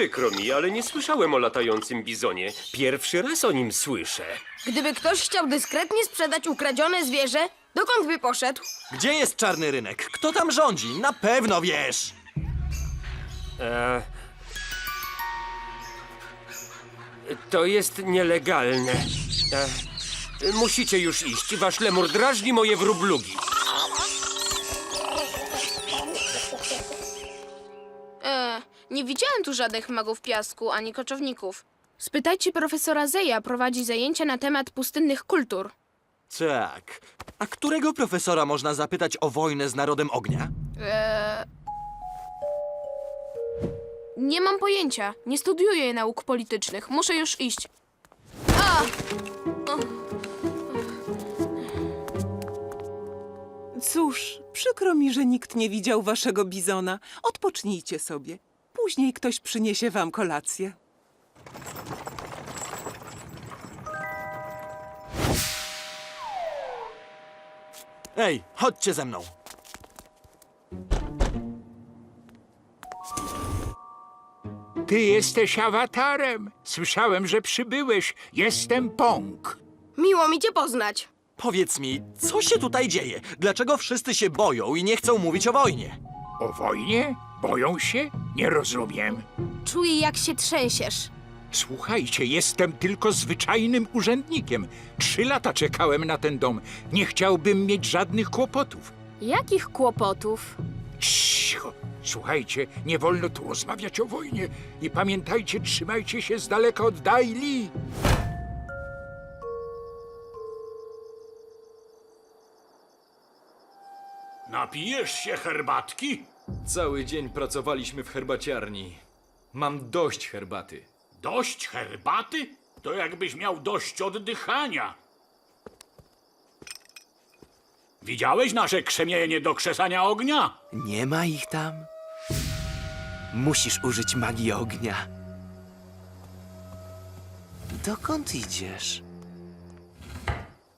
Przykro mi, ale nie słyszałem o latającym bizonie. Pierwszy raz o nim słyszę. Gdyby ktoś chciał dyskretnie sprzedać ukradzione zwierzę, dokąd by poszedł? Gdzie jest czarny rynek? Kto tam rządzi? Na pewno wiesz! E... To jest nielegalne. E... Musicie już iść. Wasz lemur drażni moje wróblugi. E, nie widziałem tu żadnych magów piasku ani koczowników. Spytajcie profesora Zeja, prowadzi zajęcia na temat pustynnych kultur. Tak. A którego profesora można zapytać o wojnę z narodem ognia? E, nie mam pojęcia. Nie studiuję nauk politycznych. Muszę już iść. Cóż, przykro mi, że nikt nie widział waszego bizona. Odpocznijcie sobie. Później ktoś przyniesie wam kolację. Ej, chodźcie ze mną. Ty jesteś awatarem. Słyszałem, że przybyłeś. Jestem Pong. Miło mi cię poznać. Powiedz mi, co się tutaj dzieje? Dlaczego wszyscy się boją i nie chcą mówić o wojnie? O wojnie? Boją się? Nie rozumiem. Czuję, jak się trzęsiesz. Słuchajcie, jestem tylko zwyczajnym urzędnikiem. Trzy lata czekałem na ten dom. Nie chciałbym mieć żadnych kłopotów. Jakich kłopotów? Cicho. Słuchajcie, nie wolno tu rozmawiać o wojnie. I pamiętajcie, trzymajcie się z daleka od Daili. Napijesz się herbatki? Cały dzień pracowaliśmy w herbaciarni. Mam dość herbaty. Dość herbaty? To jakbyś miał dość oddychania. Widziałeś nasze krzemienie do krzesania ognia? Nie ma ich tam. Musisz użyć magii ognia. Dokąd idziesz?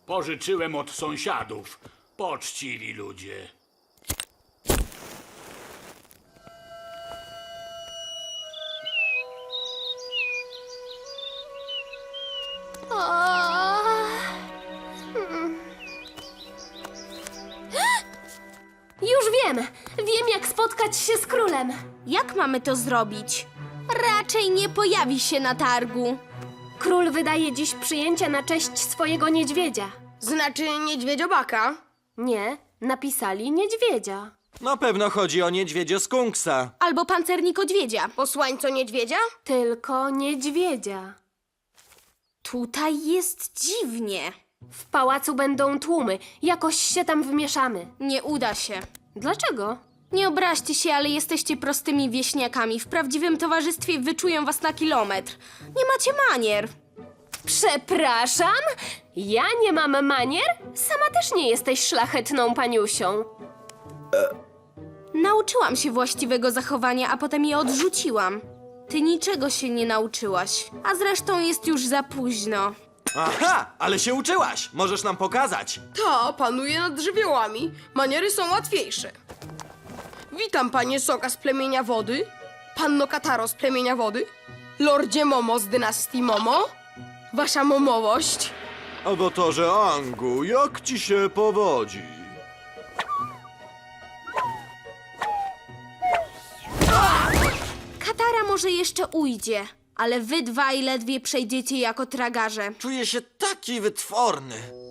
Pożyczyłem od sąsiadów. Poczciwi ludzie. Spotkać się z królem. Jak mamy to zrobić? Raczej nie pojawi się na targu. Król wydaje dziś przyjęcia na cześć swojego niedźwiedzia. Znaczy niedźwiedziobaka. Nie, napisali niedźwiedzia. Na pewno chodzi o niedźwiedzio skunksa. Albo pancernik odwiedzia. Posłańco niedźwiedzia? Tylko niedźwiedzia. Tutaj jest dziwnie. W pałacu będą tłumy. Jakoś się tam wmieszamy. Nie uda się. Dlaczego? Nie obraźcie się, ale jesteście prostymi wieśniakami. W prawdziwym towarzystwie wyczuję was na kilometr. Nie macie manier. Przepraszam? Ja nie mam manier? Sama też nie jesteś szlachetną paniusią. Nauczyłam się właściwego zachowania, a potem je odrzuciłam. Ty niczego się nie nauczyłaś. A zresztą jest już za późno. Aha, ale się uczyłaś. Możesz nam pokazać. To panuje nad żywiołami. Maniery są łatwiejsze. Witam, panie Soka z plemienia wody, panno Kataro z plemienia wody, lordzie Momo z dynastii Momo, wasza momowość. Awatarze Angu, jak ci się powodzi? Katara może jeszcze ujdzie, ale wy dwaj ledwie przejdziecie jako tragarze. Czuję się taki wytworny.